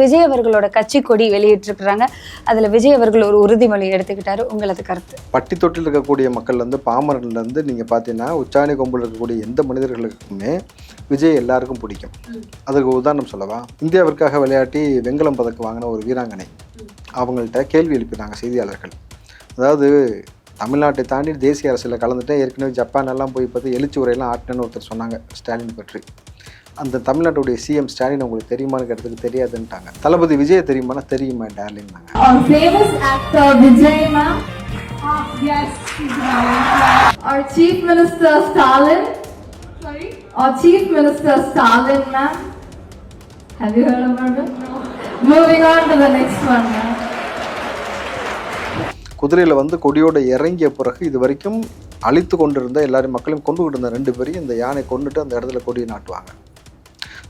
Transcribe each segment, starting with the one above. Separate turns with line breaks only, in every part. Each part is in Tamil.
விஜய் அவர்களோட கட்சி கொடி வெளியிட்டிருக்கிறாங்க. அதுல விஜய் அவர்கள் ஒரு உறுதிமொழி எடுத்துக்கிட்டாரு. உங்களது கருத்து?
பட்டி தொட்டில் இருக்கக்கூடிய மக்கள்லேருந்து பாமரன்லேருந்து நீங்கள் பார்த்தீங்கன்னா உச்சாணி கொம்பில் இருக்கக்கூடிய எந்த மனிதர்களுக்குமே விஜய் எல்லாருக்கும் பிடிக்கும். அதுக்கு உதாரணம் சொல்லவா? இந்தியாவிற்காக விளையாட்டி வெண்கலம் பதக்கம் வாங்கின ஒரு வீராங்கனை. அவங்கள்ட்ட கேள்வி எழுப்பினாங்க செய்தியாளர்கள். அதாவது தமிழ்நாட்டை தாண்டி தேசிய அரசியலில் கலந்துட்டேன் ஏற்கனவே ஜப்பான் எல்லாம் போய் பார்த்து எழுச்சி உரையெல்லாம் ஆட்டினு ஒருத்தர் சொன்னாங்க ஸ்டாலின் பற்றி. அந்த தமிழ்நாட்டுடைய சிஎம் ஸ்டாலின் உங்களுக்கு தெரியுமான்னு கேட்டதுக்கு தெரியாதுன்ட்டாங்க தளபதி விஜய் தெரியுமானா தெரியுமா
Our ma'am. yes, Our Chief Minister Stalin. Sorry? Our Chief Minister Stalin ma'am. Have you heard about it? No. Moving on to the next one ma'am.
குதிரையில் வந்து கொடியோட இறங்கிய பிறகு இது வரைக்கும் அழித்து கொண்டிருந்த எல்லாரும் மக்களையும் கொண்டுகிட்டு இருந்த ரெண்டு பேரையும் இந்த யானை கொண்டுட்டு அந்த இடத்துல கொடியை நாட்டுவாங்க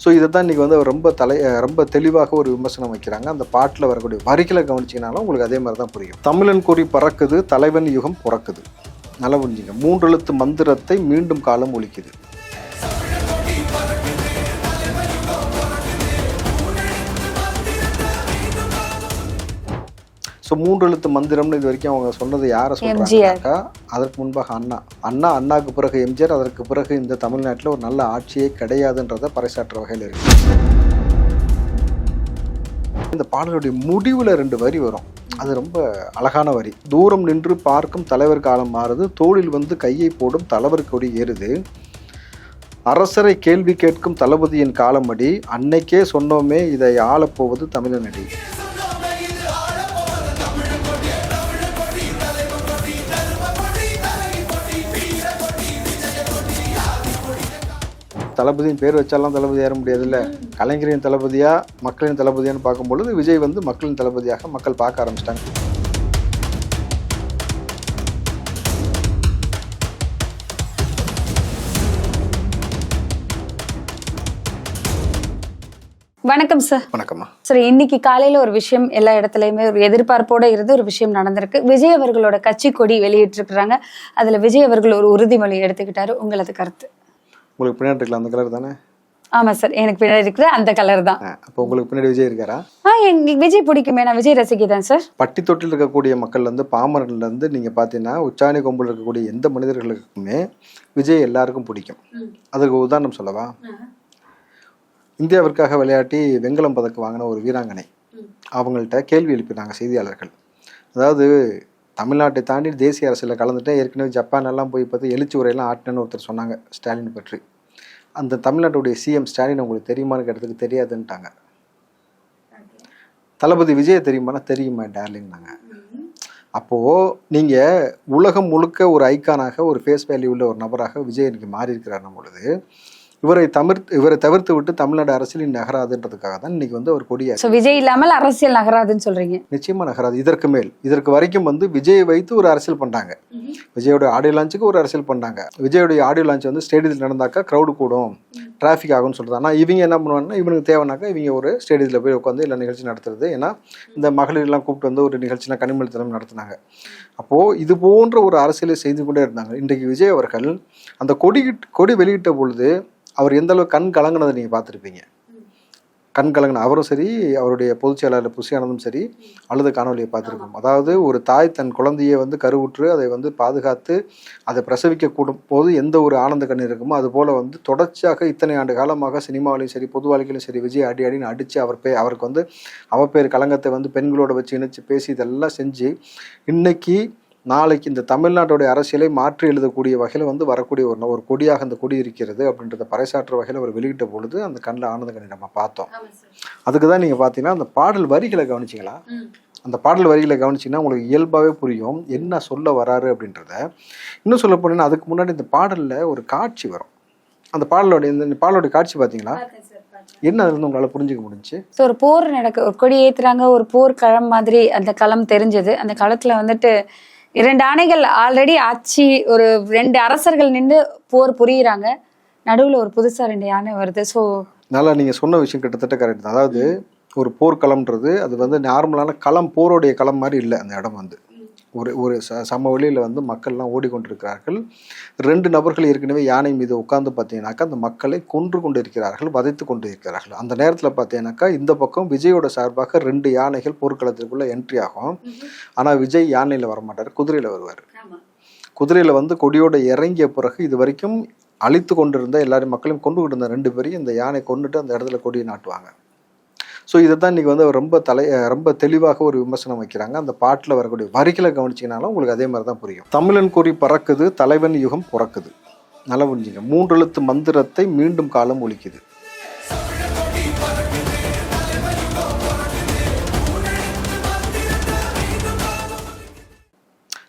ஸோ இதை தான் இன்றைக்கி வந்து அவர் ரொம்ப தலை ரொம்ப தெளிவாக ஒரு விமர்சனம் வைக்கிறாங்க. அந்த பாட்டில் வரக்கூடிய வரிகளை கவனிச்சிங்கனாலும் உங்களுக்கு அதே மாதிரி தான் புரியும். தமிழன் கொடி பறக்குது தலைவன் யுகம் பிறக்குது. நல்லா புரிஞ்சுங்க. மூன்றெழுத்து மந்திரத்தை மீண்டும் காலம் ஒழிக்குது. ஸோ மூன்று எழுத்து மந்திரம்னு இது வரைக்கும் அவங்க சொன்னது யாரை சொல்றாங்கன்னாக்கா அதற்கு முன்பாக அண்ணா. அண்ணா அண்ணாக்கு பிறகு எம்ஜிஆர் அதற்கு பிறகு இந்த தமிழ்நாட்டில் ஒரு நல்ல ஆட்சியே கிடையாதுன்றதை பறைசாற்ற வகையில் இருக்கு. இந்த பாடலுடைய முடிவில் ரெண்டு வரி வரும். அது ரொம்ப அழகான வரி. தூரம் நின்று பார்க்கும் தலைவர் காலம் மாறுது தோளில் வந்து கையை போடும் தலைவர் கொடி ஏறுது. அரசரை கேள்வி கேட்கும் தளபதியின் காலமடி அன்னைக்கே சொன்னோமே இதை ஆளப்போவது தமிழனடி. தளபதியின் பேர் வச்சாலாம் தளபதி ஏற முடியாதுல்ல. கலைஞரின் தளபதியா மக்களின் தளபதியான்னு பார்க்கும்பொழுது விஜய் வந்து மக்களின் தளபதியாக மக்கள் பார்க்க ஆரம்பிச்சிட்டாங்க.
வணக்கம் சார்
வணக்கம்மா.
சரி இன்னைக்கு காலையில ஒரு விஷயம் எல்லா இடத்துலயுமே ஒரு எதிர்பார்ப்போட இருந்து ஒரு விஷயம் நடந்திருக்கு. விஜய் அவர்களோட கட்சி கொடி வெளியிட்டிருக்கிறாங்க. அதுல விஜய் அவர்கள் ஒரு உறுதிமொழி எடுத்துக்கிட்டாரு. உங்களது கருத்து.
உங்களுக்கு பின்னாடி இருக்கலாம் அந்த கலர் தானே?
ஆமா சார் எனக்கு பின்னாடி இருக்கிற அந்த கலர் தான்.
அப்போ உங்களுக்கு பின்னாடி விஜய் இருக்காரா?
ஆ எங்களுக்கு விஜய் பிடிக்குமே நான் விஜய் ரசிகை தான் சார்.
பட்டி தொட்டில் இருக்கக்கூடிய மக்கள்லேருந்து பாமரன்லேருந்து நீங்கள் பார்த்தீங்கன்னா உச்சாணி கொம்பில் இருக்கக்கூடிய எந்த மனிதர்களுக்குமே விஜய் எல்லாருக்கும் பிடிக்கும். அதுக்கு உதாரணம் சொல்லவா? இந்தியாவிற்காக விளையாட்டி வெண்கலம் பதக்கம் வாங்கின ஒரு வீராங்கனை. அவங்கள்ட்ட கேள்வி எழுப்பினாங்க செய்தியாளர்கள். அதாவது தமிழ்நாட்டை தாண்டி தேசிய அரசியலில் கலந்துட்டேன். ஏற்கனவே ஜப்பான் எல்லாம் போய் பார்த்து எழுச்சி உரையெல்லாம் ஆட்டினு ஒருத்தர் சொன்னாங்க ஸ்டாலின் பற்றி. அந்த தமிழ்நாட்டுடைய சிஎம் ஸ்டாலின் உங்களுக்கு தெரியுமான்னு கேட்டதுக்கு தெரியாதுன்ட்டாங்க. தளபதி விஜய் தெரியுமானா தெரியுமா டார்லிங்னாங்க அப்போது நீங்கள் உலகம் முழுக்க ஒரு ஐக்கானாக ஒரு ஃபேஸ் வேல்யூ உள்ள ஒரு நபராக விஜய் இன்னைக்கு மாறி இருக்கிறார் பொழுது இவரை தவிர்த்து இவரை தவிர்த்து விட்டு தமிழ்நாடு அரசியலில் நகராதுன்றதுக்காக தான் இன்னைக்கு வந்து அவர் கொடியை
விஜய் இல்லாமல் அரசியல் நகராதுன்னு சொல்றீங்க.
நிச்சயமா நகராது. இதற்கு மேல். இதற்கு வரைக்கும் வந்து விஜயை வைத்து ஒரு அரசியல் பண்றாங்க. விஜயோட ஆடியோ லான்ச்சுக்கு ஒரு அரசியல் பண்ணாங்க விஜயோடைய ஆடியோ லான்ச் வந்து ஸ்டேடியத்தில் நடந்தாக்கா க்ரௌடு கூடும். டிராஃபிக் ஆகும்னு சொல்றது. ஆனால் இவங்க என்ன பண்ணுவாங்கன்னா இவனுக்கு தேவைனாக்கா இவங்க ஒரு ஸ்டேடியத்தில் போய் உட்காந்து எல்லா நிகழ்ச்சி நடத்துறது. ஏன்னா இந்த மகளிர்லாம் கூப்பிட்டு வந்து ஒரு நிகழ்ச்சிலாம் கனிமொழித்தனம் நடத்துனாங்க. அப்போது இது போன்ற ஒரு அரசியலை செய்து கொண்டே இருந்தாங்க. இன்றைக்கு விஜய் அவர்கள் அந்த கொடி கொடி வெளியிட்ட பொழுது அவர் எந்த அளவுக்கு கண் கலங்கினதை நீங்கள் பார்த்துருப்பீங்க. கண் கலங்கின அவரும் சரி அவருடைய பொதுச் செயலாளர் புஷியானதும் சரி அழுத காணொலியை பார்த்துருக்கோம். அதாவது ஒரு தாய் தன் குழந்தையை வந்து கருவுற்று அதை வந்து பாதுகாத்து அதை பிரசவிக்க கூடும் போது எந்த ஒரு ஆனந்த கண்ணீர் இருக்குமோ அது போல வந்து தொடர்ச்சியாக இத்தனை ஆண்டு காலமாக சினிமாவிலையும் சரி பொது வாழ்க்கையிலும் சரி விஜய் அடி அடின்னு அடித்து அவர் பே அவருக்கு வந்து அவ பேர் கலங்கத்தை வந்து பெண்களோட வச்சு இணைச்சு பேசி இதெல்லாம் செஞ்சு இன்னைக்கு நாளைக்கு இந்த தமிழ்நாட்டுடைய அரசியலை மாற்றி எழுதக்கூடிய வகையில் வந்து வரக்கூடிய ஒரு ஒரு கொடியாக அந்த கொடி இருக்கிறது அப்படின்றத பறைசாற்ற வகையில் அவர் வெளியிட்ட பொழுது அந்த கண்ணில் ஆனந்த கண்ணி நம்ம பார்த்தோம். அதுக்கு தான் நீங்கள் பார்த்தீங்கன்னா அந்த பாடல் வரிகளை கவனிச்சிங்களா? அந்த பாடல் வரிகளை கவனிச்சிங்கன்னா உங்களுக்கு இயல்பாகவே புரியும் என்ன சொல்ல வராரு அப்படின்றத. இன்னும் சொல்ல போனீங்கன்னா அதுக்கு முன்னாடி இந்த பாடலில் ஒரு காட்சி வரும். அந்த பாடலோட இந்த பாடலோட காட்சி பார்த்தீங்களா? என்ன அதுல இருந்து உங்களால் புரிஞ்சுக்க முடிஞ்சுச்சு
ஸோ ஒரு போர் நடக்கு ஒரு கொடி ஏத்துறாங்க ஒரு போர் களம் மாதிரி அந்த களம் தெரிஞ்சது. அந்த களத்துல வந்துட்டு இரண்டு ஆணைகள் ஆல்ரெடி ஆட்சி ஒரு ரெண்டு அரசர்கள் நின்று போர் புரியுறாங்க. நடுவில் ஒரு புதுசாக ரெண்டு யானை வருது. ஸோ
நல்லா நீங்கள் சொன்ன விஷயம் கிட்டத்தட்ட கரெக்ட் அதாவது ஒரு போர்க்களம்ன்றது அது வந்து நார்மலான களம் போருடைய களம் மாதிரி இல்லை. அந்த இடம் வந்து. ஒரு ஒரு ச சம வழியில் வந்து மக்கள்லாம் ஓடிக்கொண்டிருக்கிறார்கள். ரெண்டு நபர்கள் ஏற்கனவே யானை மீது உட்கார்ந்து பார்த்தீங்கன்னாக்கா அந்த மக்களை கொன்று கொண்டு இருக்கிறார்கள் வதைத்து கொண்டு இருக்கிறார்கள் அந்த நேரத்தில் பார்த்தீங்கன்னாக்கா இந்த பக்கம் விஜயோட சார்பாக ரெண்டு யானைகள் போர்க்களத்திற்குள்ள என்ட்ரி ஆகும். ஆனால் விஜய் யானையில் வரமாட்டார் குதிரையில் வருவார். குதிரையில் வந்து கொடியோட இறங்கிய பிறகு இது வரைக்கும் அழித்து கொண்டிருந்த எல்லாரும் மக்களையும் கொண்டு கொண்டிருந்த ரெண்டு பேரையும் இந்த யானை கொண்டுட்டு அந்த இடத்துல கொடியை நாட்டுவாங்க. ஸோ இதை தான் இன்றைக்கி வந்து அவர் ரொம்ப தலை ரொம்ப தெளிவாக ஒரு விமர்சனம் வைக்கிறாங்க. அந்த பாட்டில் வரக்கூடிய வரிகளை கவனிச்சிங்கனாலும் உங்களுக்கு அதே மாதிரி தான் புரியும். தமிழன் கொடி பறக்குது தலைவன் யுகம் பிறக்குது. நல்லா புரிஞ்சுங்க. மூன்று எழுத்து மந்திரத்தை மீண்டும் காலம் ஒலிக்குது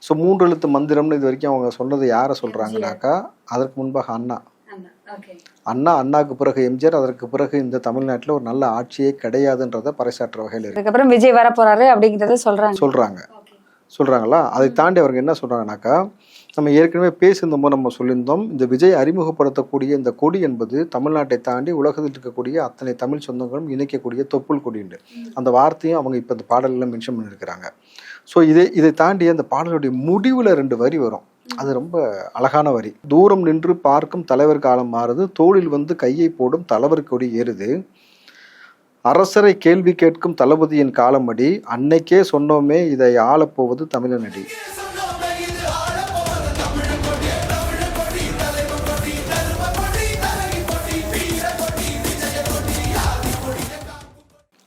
ஸோ மூன்று எழுத்து மந்திரம்னு இது வரைக்கும் அவங்க சொன்னது யாரை சொல்கிறாங்கனாக்கா அதற்கு முன்பாக அண்ணா. அண்ணா அண்ணாக்கு பிறகு எம்ஜிஆர் அதற்கு பிறகு இந்த தமிழ்நாட்டில் ஒரு நல்ல ஆட்சியே கிடையாதுன்றதை பறைசாற்ற வகையில் இருக்கு.
அதுக்கப்புறம் விஜய் வர போறாரு அப்படிங்கறத சொல்றாங்க.
சொல்கிறாங்க சொல்கிறாங்களா அதை தாண்டி அவங்க என்ன சொல்கிறாங்கனாக்கா நம்ம ஏற்கனவே பேசியிருந்தோமோ நம்ம சொல்லியிருந்தோம் இந்த விஜய் அறிமுகப்படுத்தக்கூடிய இந்த கொடி என்பது தமிழ்நாட்டை தாண்டி உலகத்தில் இருக்கக்கூடிய அத்தனை தமிழ் சொந்தங்களும் இணைக்கக்கூடிய தொப்புள் கொடிண்டு அந்த வார்த்தையும் அவங்க இப்போ இந்த பாடலில் மென்ஷன் பண்ணியிருக்கிறாங்க. ஸோ இதை இதை தாண்டி அந்த பாடலுடைய முடிவில் ரெண்டு வரி வரும். அது ரொம்ப அழகான வரி. தூரம் நின்று பார்க்கும் தலைவர் காலம் மாறுது. தோளில் வந்து கையை போடும் தலைவர் கொடி ஏறுது. அரசரை கேள்வி கேட்கும் தளபதியின் காலமடி அன்னைக்கே சொன்னோமே இதை ஆளப்போவது தமிழனடி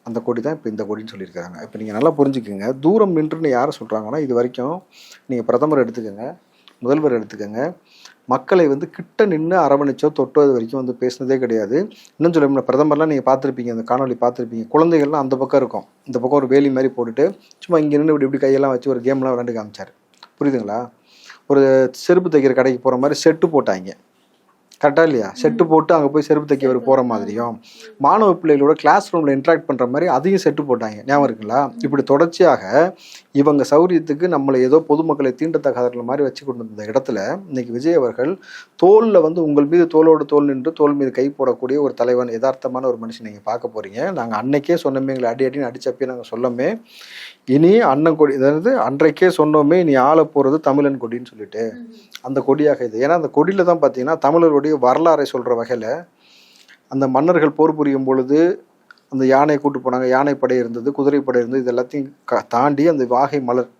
அந்த கொடி தான் இப்போ இந்த கொடின்னு சொல்லியிருக்காங்க. இப்போ நீங்கள் நல்லா புரிஞ்சுக்கோங்க. தூரம் நின்றுன்னு யாரை சொல்கிறாங்கன்னா இது வரைக்கும் நீங்கள் பிரதமர் எடுத்துக்கோங்க. முதல்வர் எடுத்துக்கோங்க. மக்களை வந்து கிட்ட நின்று அரவணைச்சோ தொட்டோ இது வரைக்கும் வந்து பேசினதே கிடையாது. இன்னும் சொல்ல பிரதமர்லாம் நீங்கள் பார்த்துருப்பீங்க அந்த காணொலி பார்த்துருப்பீங்க. குழந்தைகள்லாம் அந்த பக்கம் இருக்கும். இந்த பக்கம் ஒரு வேலி மாதிரி போட்டுட்டு சும்மா இங்கே நின்று இப்படி இப்படி கையெல்லாம் வச்சு ஒரு கேம்லாம் விளாண்டு காமிச்சார். புரியுதுங்களா? ஒரு செருப்பு தைக்கிற கடைக்கு போகிற மாதிரி செட்டு போட்டாங்க. கரெக்டாக இல்லையா? செட்டு போட்டு அங்கே போய் செருப்பு தைக்க போகிற மாதிரியும். மாணவ பிள்ளைகளோட கிளாஸ் ரூமில் இன்ட்ராக்ட் பண்ணுற மாதிரி அதையும் செட்டு போட்டாங்க. ஞாபகம் இருக்குங்களா? இப்படி தொடர்ச்சியாக இவங்க சௌரியத்துக்கு நம்மளை ஏதோ பொதுமக்களை தீண்டத்தகாதர்கள் மாதிரி வச்சு கொண்டு வந்த இடத்துல இன்னைக்கு விஜய் அவர்கள் தோலில் வந்து உங்கள் மீது தோளோடு தோல் நின்று தோல் மீது கை போடக்கூடிய ஒரு தலைவன் யதார்த்தமான ஒரு மனுஷன் நீங்கள் பார்க்க போறீங்க. நாங்கள் அன்னைக்கே சொன்னோமே எங்களை அடி அடின்னு அடிச்சப்பே நாங்கள் சொல்லமே இனி அண்ணன் கொடி அதாவது அன்றைக்கே சொன்னோமே நீ ஆள போகிறது தமிழன் கொடின்னு சொல்லிட்டு அந்த கொடியாக இது. ஏன்னா அந்த கொடியில் தான் பார்த்தீங்கன்னா தமிழருடைய வரலாறை சொல்கிற வகையில் அந்த மன்னர்கள் போர் புரியும் பொழுது அந்த யானையை கூட்டு போனாங்க. யானைப்படை இருந்தது குதிரைப்படை இருந்தது இது எல்லாத்தையும் க தாண்டி அந்த வாகை மலர்.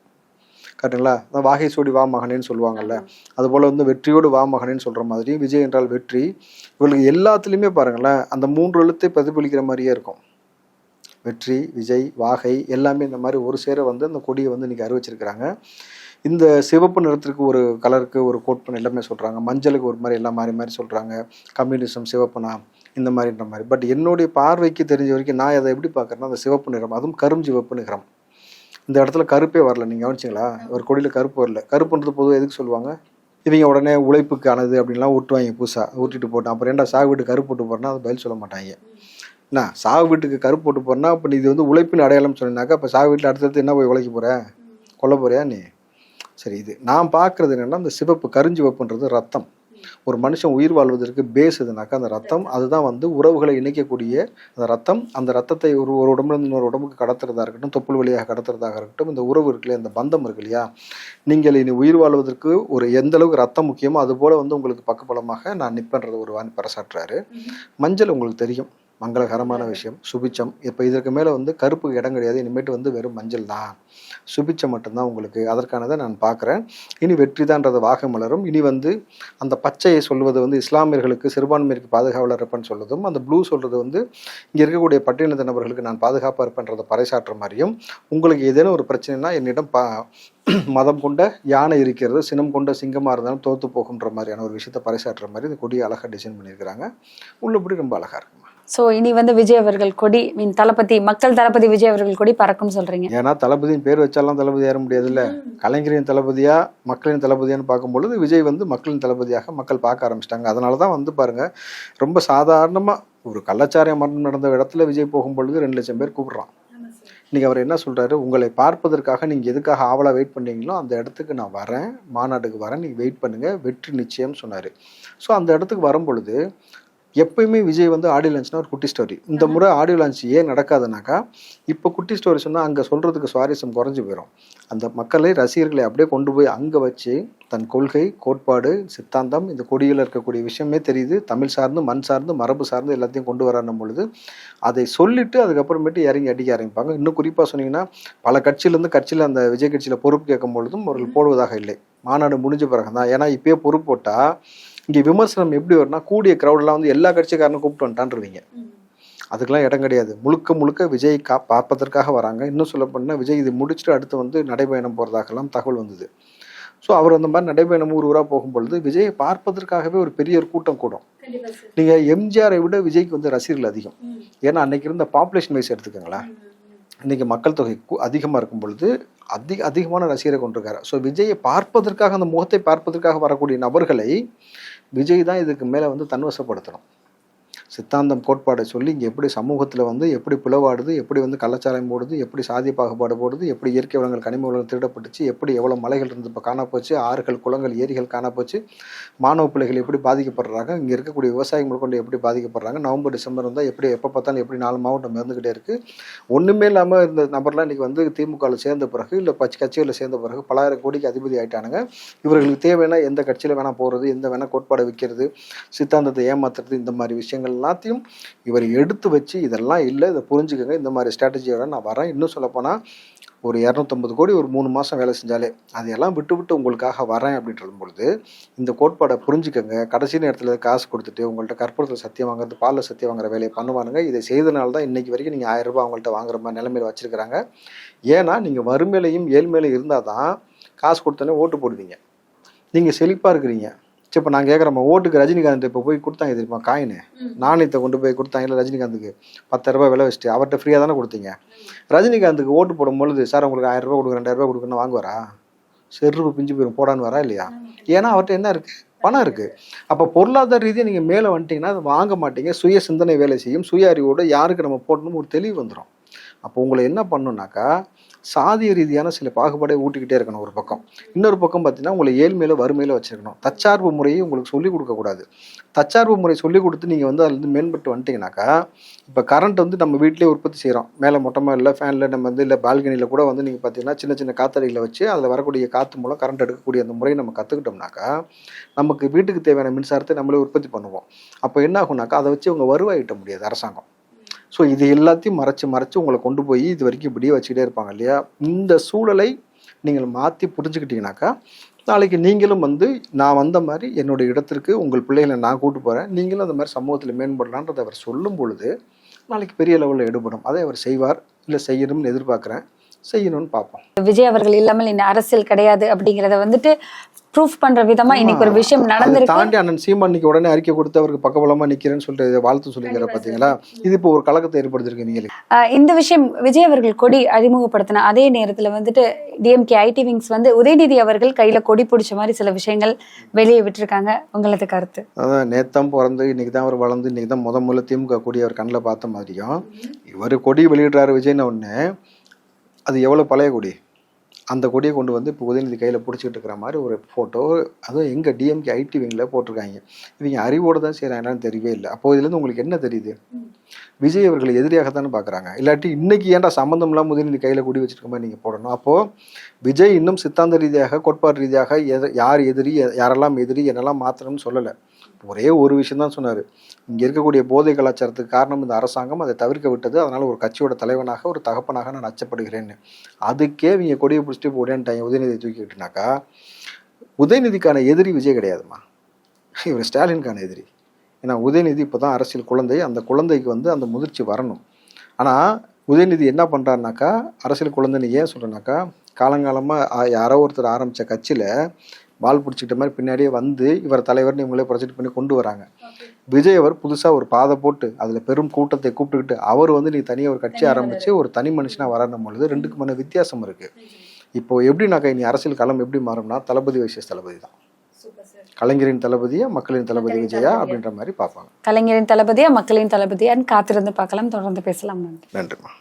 கரெக்டுங்களா அதான் வாகை சூடி வா மகனேன்னு சொல்லுவாங்கல்ல. அதுபோல் வந்து வெற்றியோடு வா மகனேன்னு சொல்கிற மாதிரி விஜய் என்றால் வெற்றி. இவங்களுக்கு எல்லாத்துலேயுமே பாருங்களேன் அந்த மூன்று எழுத்தை பிரதிபலிக்கிற மாதிரியே இருக்கும். வெற்றி விஜய் வாகை எல்லாமே இந்த மாதிரி ஒரு சேர வந்து அந்த கொடியை வந்து இன்றைக்கி அறிவிச்சிருக்கிறாங்க. இந்த சிவப்பு நிறத்திற்கு ஒரு கலருக்கு ஒரு கோட் பண்ண எல்லாமே சொல்கிறாங்க மஞ்சளுக்கு ஒரு மாதிரி எல்லாம் மாறி மாதிரி சொல்கிறாங்க கம்யூனிசம் சிவப்புனா இந்த மாதிரின்ற மாதிரி. பட் என்னுடைய பார்வைக்கு தெரிஞ்ச வரைக்கும் நான் அதை எப்படி பார்க்குறேன்னா அந்த சிவப்பு நிறம் அதுவும் கரும் சிவப்பு நிறம். இந்த இடத்துல கருப்பே வரல. நீங்கள் கவனிச்சிங்களா? ஒரு கொடியில் கருப்பு வரல. கருப்புன்றது பொதுவாக எதுக்கு சொல்லுவாங்க? இவங்க உடனே உழைப்புக்கானது அப்படின்லாம் ஊட்டுவாங்க புதுசாக ஊட்டிட்டு போட்டோம் அப்புறம் ஏன்டா சாகு கருப்பு போட்டு போறேன்னா அது பதில் சொல்ல மாட்டாங்க. என்ன சாகு வீட்டுக்கு கருப்பு போட்டு போறேன்னா அப்போ நீ இது வந்து உழைப்பின் அடையாளம் சொன்னாக்கா அப்போ சாகு வீட்டில் அடுத்தடுத்து என்ன போய் உழைக்க போற? கொல்ல போறியா நீ? சரி இது நான் பார்க்கறது என்னன்னா அந்த சிவப்பு கருஞ்சிவப்புன்றது ரத்தம். ஒரு மனுஷன் உயிர் வாழ்வதற்கு பேஸ் எதுனாக்கா அந்த ரத்தம் அதுதான் வந்து உறவுகளை இணைக்கக்கூடிய அந்த ரத்தம். அந்த ரத்தத்தை ஒரு ஒரு உடம்புல இருந்து இன்னொரு உடம்புக்கு கடத்துறதா இருக்கட்டும் தொப்புள் வழியாக கடத்துறதாக இருக்கட்டும் இந்த உறவு இருக்கு இல்லையா இந்த பந்தம் இருக்கு இல்லையா? நீங்கள் இனி உயிர் வாழ்வதற்கு ஒரு எந்த அளவுக்கு ரத்தம் முக்கியமோ அது போல வந்து உங்களுக்கு பக்கபலமாக நான் நிற்பேன்றது ஒரு வாணி பறைசாற்றுறாரு மஞ்சள் உங்களுக்கு தெரியும். மங்களகரமான விஷயம். சுபிச்சம். இப்போ இதற்கு மேலே வந்து கருப்புக்கு இடம் கிடையாது. இனிமேட்டு வந்து வெறும் மஞ்சள் தான். சுபிச்சம் மட்டும்தான் உங்களுக்கு. அதற்கானதை நான் பார்க்குறேன். இனி வெற்றி தான்றது வாக மலரும். இனி வந்து அந்த பச்சையை சொல்வது வந்து இஸ்லாமியர்களுக்கு சிறுபான்மையிற்கு பாதுகாவலர் இருப்பேன்னு சொல்றதும் அந்த ப்ளூ சொல்றது வந்து இங்கே இருக்கக்கூடிய பட்டியலின நபர்களுக்கு நான் பாதுகாப்பாக இருப்பேன்றதை பறைசாற்ற மாதிரியும் உங்களுக்கு ஏதேனும் ஒரு பிரச்சனைனா என்னிடம் பா மதம் கொண்ட யானை இருக்கிறது சினம் கொண்ட சிங்கமாக இருந்தாலும் தோத்து போகுன்ற மாதிரியான ஒரு விஷயத்தை பறைசாற்றுற மாதிரி இந்த கொடியை அழகாக டிசைன் பண்ணியிருக்கிறாங்க. உள்ளபடி ரொம்ப அழகாக இருக்குமா?
ஸோ இனி வந்து விஜய் அவர்கள் கொடி மீன் தளபதி மக்கள் தளபதி விஜய் அவர்கள் கொடி பறக்கும்னு சொல்றீங்க.
ஏன்னா தளபதியின் பேர் வச்சாலாம் தளபதி ஏற முடியாதுல்ல. கலைஞரின் தளபதியா மக்களின் தளபதியான்னு பார்க்கும்பொழுது விஜய் வந்து மக்களின் தளபதியாக மக்கள் பார்க்க ஆரம்பிச்சிட்டாங்க. அதனால தான் வந்து பாருங்க ரொம்ப சாதாரணமாக ஒரு கள்ளச்சாரிய மரணம் நடந்த இடத்துல விஜய் போகும்பொழுது ரெண்டு லட்சம் பேர் கூப்பிடுறான். இன்றைக்கி அவர் என்ன சொல்கிறாரு உங்களை பார்ப்பதற்காக நீங்கள் எதுக்காக ஆவலாக வெயிட் பண்ணீங்களோ அந்த இடத்துக்கு நான் வரேன். மாநாட்டுக்கு வரேன். நீங்கள் வெயிட் பண்ணுங்கள் வெற்றி நிச்சயம் சொன்னார். ஸோ அந்த இடத்துக்கு வரும்பொழுது எப்பயுமே விஜய் வந்து ஆடியோ லான்ச்னா ஒரு குட்டி ஸ்டோரி இந்த முறை ஆடியோ லான்ச் ஏன் நடக்காதுனாக்கா இப்போ குட்டி ஸ்டோரி சொன்னால் அங்கே சொல்கிறதுக்கு சுவாரஸ்யம் குறைஞ்சு போயிடும் அந்த மக்களை ரசிகர்களை அப்படியே கொண்டு போய் அங்கே வச்சு தன் கொள்கை கோட்பாடு சித்தாந்தம் இந்த கொடியில் இருக்கக்கூடிய விஷயமே தெரியுது. தமிழ் சார்ந்து மண் சார்ந்து மரபு சார்ந்து எல்லாத்தையும் கொண்டு வரணும் பொழுது அதை சொல்லிட்டு அதுக்கப்புறமேட்டு இறங்கி அடிக்க ஆரம்பிப்பாங்க. இன்னும் குறிப்பாக சொன்னீங்கன்னா பல கட்சியிலேருந்து கட்சியில் அந்த விஜய் கட்சியில் பொறுப்பு கேட்கும் பொழுதும் அவர்கள் போடுவதாக இல்லை. மாநாடு முடிஞ்ச பிறகு தான் ஏன்னா இப்பயே பொறுப்பு போட்டால் இங்கே விமர்சனம் எப்படி வரும்னா கூடிய க்ரௌடெலாம் வந்து எல்லா கட்சிக்காரனும் கூப்பிட்டு வந்துட்டான்றவீங்க அதுக்கெல்லாம் இடம் கிடையாது. முழுக்க முழுக்க விஜய் கா பார்ப்பதற்காக வராங்க. இன்னும் சொல்ல போனால் விஜய் இது முடிச்சுட்டு அடுத்து வந்து நடைபயணம் போகிறதாகலாம் தகவல் வந்தது. ஸோ அவர் அந்த மாதிரி நடைபயணம் ஊர் ஊராக போகும்பொழுது விஜயை பார்ப்பதற்காகவே ஒரு பெரிய ஒரு கூட்டம் கூடும். நீங்கள் எம்ஜிஆரை விட விஜய்க்கு வந்து ரசிகர்கள் அதிகம். ஏன்னா அன்னைக்கு இருந்த பாப்புலேஷன் வைஸ் எடுத்துக்கோங்களேன். இன்றைக்கி மக்கள் தொகை அதிகமாக இருக்கும் பொழுது அதிக அதிகமான ரசிகரை கொண்டிருக்காரு. ஸோ விஜயை பார்ப்பதற்காக அந்த முகத்தை பார்ப்பதற்காக வரக்கூடிய நபர்களை விஜய் தான் இதுக்கு மேலே வந்து தன்வசப்படுத்தணும். சித்தாந்தம் கோட்பாடை சொல்லி இங்கே எப்படி சமூகத்தில் வந்து எப்படி பிளவாடுது எப்படி வந்து கள்ளச்சாரம் போடுது எப்படி சாதி பாகுபாடு போடுது எப்படி இயற்கை வளங்கள் கனிம வளங்கள் திருடப்பட்டுச்சு எப்படி எவ்வளோ மலைகள் இருந்து இப்போ காணப்போச்சு ஆறுகள் குளங்கள் ஏரிகள் காணப்போச்சு மாணவ பிள்ளைகள் எப்படி பாதிக்கப்படுறாங்க இங்கே இருக்கக்கூடிய விவசாயிகள் கொண்டு எப்படி பாதிக்கப்படுறாங்க நவம்பர் டிசம்பர் வந்தால் எப்படி எப்போ பார்த்தாலும் எப்படி நாலு மாவட்டம் இருந்துக்கிட்டே இருக்குது ஒன்றுமே இல்லாமல் இந்த நபர்லாம் இன்றைக்கி வந்து திமுகவில் சேர்ந்த பிறகு இல்லை பச்சை கட்சிகளில் சேர்ந்த பிறகு பலாயிரம் கோடிக்கு அதிபதி ஆயிட்டானுங்க. இவர்களுக்கு தேவையான எந்த கட்சியில் வேணால் போகிறது எந்த வேணால் கோட்பாடை விற்கிறது சித்தாந்தத்தை ஏமாத்துறது இந்த மாதிரி விஷயங்கள் எல்லாத்தையும் இவர் எடுத்து வச்சு இதெல்லாம் இல்லை இதை புரிஞ்சுக்கோங்க இந்த மாதிரி ஸ்ட்ராட்டஜியோட நான் வரேன். இன்னும் சொல்லப்போனால் ஒரு இரநூத்தம்பது கோடி ஒரு மூணு மாதம் வேலை செஞ்சாலே அதையெல்லாம் விட்டு விட்டு உங்களுக்காக வரேன் அப்படின்றது பொழுது இந்த கோட்பாடை புரிஞ்சுக்கோங்க. கடைசி நேரத்தில் காசு கொடுத்துட்டு உங்கள்கிட்ட கற்பூரத்தில் சத்தியம் வாங்குறது பாலில் சத்தியம் வாங்குற வேலையை பண்ணுவானுங்க. இதை செய்தனால தான் இன்றைக்கி வரைக்கும் நீங்கள் ஆயிரம் ரூபாய் அவங்கள்ட்ட வாங்குற மாதிரி நிலைமையில் வச்சுருக்கிறாங்க. ஏன்னா நீங்கள் வறுமையிலையும் ஏழ்மையிலையும் இருந்தால் தான் காசு கொடுத்தோன்னே ஓட்டு போடுவீங்க. நீங்கள் செழிப்பாக இருக்கிறீங்க. சரி இப்போ நான் கேட்குறேன் ஓட்டுக்கு ரஜினிகாந்த் இப்போ போய் கொடுத்தாங்க தெரியுமா காயின். நாணயத்தை கொண்டு போய் கொடுத்தாங்கல்ல ரஜினிகாந்துக்கு? பத்தாயிரம் ரூபாய் விலை வச்சுட்டு அவர்கிட்ட ஃப்ரீயாக தானே கொடுத்தீங்க? ரஜினிகாந்துக்கு ஓட்டு போடும் பொழுது சார் உங்களுக்கு ஆயிரம் ரூபாய் கொடுக்குறேன் ரெண்டாயிரம் ரூபாய் கொடுக்குறேன்னு வாங்குவாரா? செருப்பு பிஞ்சு போயிடும் போடான்னு வரா இல்லையா? ஏன்னா அவர்கிட்ட என்ன இருக்கு? பணம் இருக்கு. அப்போ பொருளாதார ரீதியாக நீங்கள் மேலே வந்துட்டீங்கன்னா அதை வாங்க மாட்டீங்க. சுய சிந்தனை வேலை செய்யும். சுய அறிவோட யாருக்கு நம்ம போடணும் ஒரு தெளிவு வந்துடும் அப்போ உங்களை என்ன பண்ணுனாக்கா சாதிய ரீதியான சில பாகுபாடை ஊட்டிக்கிட்டே இருக்கணும் ஒரு பக்கம். இன்னொரு பக்கம் பார்த்தீங்கன்னா உங்களை ஏழ்மையில வறுமையில வச்சிருக்கணும். தற்சார்பு முறையை உங்களுக்கு சொல்லிக் கொடுக்கக்கூடாது தற்சார்பு முறை சொல்லிக் கொடுத்து நீங்கள் வந்து அதுலேருந்து மேம்பட்டு வந்துட்டீங்கன்னாக்கா இப்போ கரண்ட் வந்து நம்ம வீட்டிலே உற்பத்தி செய்கிறோம் மேலே மொட்டமாக இல்லை ஃபேனில் நம்ம வந்து இல்லை பால்கனியில் கூட வந்து நீங்கள் பார்த்தீங்கன்னா சின்ன சின்ன காத்தடியில் வச்சு அதில் வரக்கூடிய காற்று மூலம் கரண்ட் எடுக்கக்கூடிய அந்த முறையை நம்ம கற்றுக்கிட்டோம்னாக்கா நமக்கு வீட்டுக்கு தேவையான மின்சாரத்தை நம்மளே உற்பத்தி பண்ணுவோம். அப்போ என்ன ஆகும்னாக்கா அதை வச்சு அவங்க வருவாய் ஈட்ட முடியாது அரசாங்கம். ஸோ இது எல்லாத்தையும் மறைச்சு மறைச்சு உங்களை கொண்டு போய் இது வரைக்கும் இப்படியே வச்சுக்கிட்டே இருப்பாங்க இல்லையா? இந்த சூழலை நீங்கள் மாற்றி புரிஞ்சுக்கிட்டீங்கனாக்கா நாளைக்கு நீங்களும் வந்து நான் வந்த மாதிரி என்னுடைய இடத்திற்கு உங்கள் பிள்ளைகளை நான் கூட்டு போகிறேன் நீங்களும் அந்த மாதிரி சமூகத்தில் மேம்படலான்றதை அவர் சொல்லும் பொழுது நாளைக்கு பெரிய லெவலில் எடுபடும். அதை அவர் செய்வார் இல்லை செய்யணும்னு எதிர்பார்க்குறேன். செய்யணும்னு பார்ப்போம்.
விஜய் அவர்கள் இல்லாமல் இந்த அரசியல் கிடையாது அப்படிங்கிறத வந்துட்டு ப்ரூஃப் பண்ற விதமா இன்னைக்கு ஒரு விஷயம் நடந்திருக்கு.
தாண்டி அண்ணன் சீமான் இன்னைக்கு உடனே அறிக்கை கொடுத்து அவருக்கு பக்கபலமா நிக்கிறேன்னு சொல்லிட்டு வாழ்த்து சொல்லிக்கிற பாத்தீங்களா? இது இப்போ ஒரு கலக்கத்தை ஏற்படுத்திருக்கு நீங்களே.
ஆஹ் இந்த விஷயம் விஜய் அவர்கள் கொடி அறிமுகப்படுத்தின அதே நேரத்துல வந்துட்டு டிஎம்கே ஐடி விங்ஸ் வந்து உதயநிதி அவர்கள் கையில கொடி பிடிச்ச மாதிரி சில விஷயங்கள் வெளியே விட்டிருக்காங்க. உங்களது கருத்து?
அதான் நேத்தம் பிறந்து இன்னைக்கு தான் அவர் வளர்ந்து இன்னைக்கு தான் முத முதல்ல திமுக கொடி அவர் கண்ணில் பார்த்த மாதிரியும் இவர் கொடி வெளியிடுறாரு விஜய்னு ஒன்று அது எவ்வளோ பழைய கொடி? அந்த கொடியை கொண்டு வந்து இப்போ உதயநிதி கையில் பிடிச்சிக்கிட்டு இருக்கிற மாதிரி ஒரு ஃபோட்டோ அதுவும் எங்கள் டிஎம்கே ஐடி விங்கில் போட்டிருக்காங்க. இவங்க அறிவோடு தான் செய்கிறாங்கன்னு தெரியவே இல்லை. அப்போ இதுலேருந்து உங்களுக்கு என்ன தெரியுது? விஜய் அவர்களை எதிரியாகத்தானே பார்க்குறாங்க இல்லாட்டி இன்னைக்கு ஏன்டா சம்மந்தம் இல்லாமல் உதயநிதி கையில் கொடி வச்சிருக்க மாதிரி நீங்கள் போடணும்? அப்போது விஜய் இன்னும் சித்தாந்த ரீதியாக கோட்பாடு ரீதியாக எதை யார் எதிரி யாரெல்லாம் எதிரி என்னெல்லாம் மாற்றணும்னு சொல்லலை. ஒரே ஒரு விஷயம் தான் சொன்னார். இங்கே இருக்கக்கூடிய போதை கலாச்சாரத்துக்கு காரணம் இந்த அரசாங்கம். அதை தவிர்க்க விட்டது. அதனால் ஒரு கட்சியோட தலைவனாக ஒரு தகப்பனாக நான் அச்சப்படுகிறேன்னு. அதுக்கே இவங்க கொடியை பிடிச்சிட்டு போடேன்ட்டாங்க உதயநிதியை தூக்கிக்கிட்டுனாக்கா உதயநிதிக்கான எதிரி விஜய் கிடையாதுமா இவர் ஸ்டாலினுக்கான எதிரி. ஏன்னா உதயநிதி இப்போ தான் அரசியல் குழந்தை. அந்த குழந்தைக்கு வந்து அந்த முதிர்ச்சி வரணும். ஆனால் உதயநிதி என்ன பண்ணுறாருனாக்கா அரசியல் குழந்தைன்னு ஏன் சொல்கிறேன்னாக்கா காலங்காலமாக யாரோ ஒருத்தர் ஆரம்பித்த கட்சியில் பால் பிடிச்சிக்கிட்ட மாதிரி பின்னாடியே வந்து இவர் தலைவர்னு இவங்களே ப்ரொஜெக்ட் பண்ணி கொண்டு வராங்க. விஜய் அவர் புதுசாக ஒரு பாதை போட்டு அதில் பெரும் கூட்டத்தை கூப்பிட்டுக்கிட்டு அவர் வந்து நீ தனியாக ஒரு கட்சி ஆரம்பித்து ஒரு தனி மனுஷனாக வரணும் பொழுது ரெண்டுக்குமான வித்தியாசம் இருக்குது இப்போ எப்படின்னாக்கா இனி அரசியல் களம் எப்படி மாறும்னா தளபதி வைசியஸ் தளபதி தான். கலைஞரின் தளபதியா மக்களின் தளபதி விஜயா அப்படின்ற மாதிரி பார்ப்பாங்க.
கலைஞரின் தளபதியா மக்களின் தளபதியான்னு காத்திருந்து பார்க்கலாம். தொடர்ந்து பேசலாம். நன்றி.
நன்றிம்மா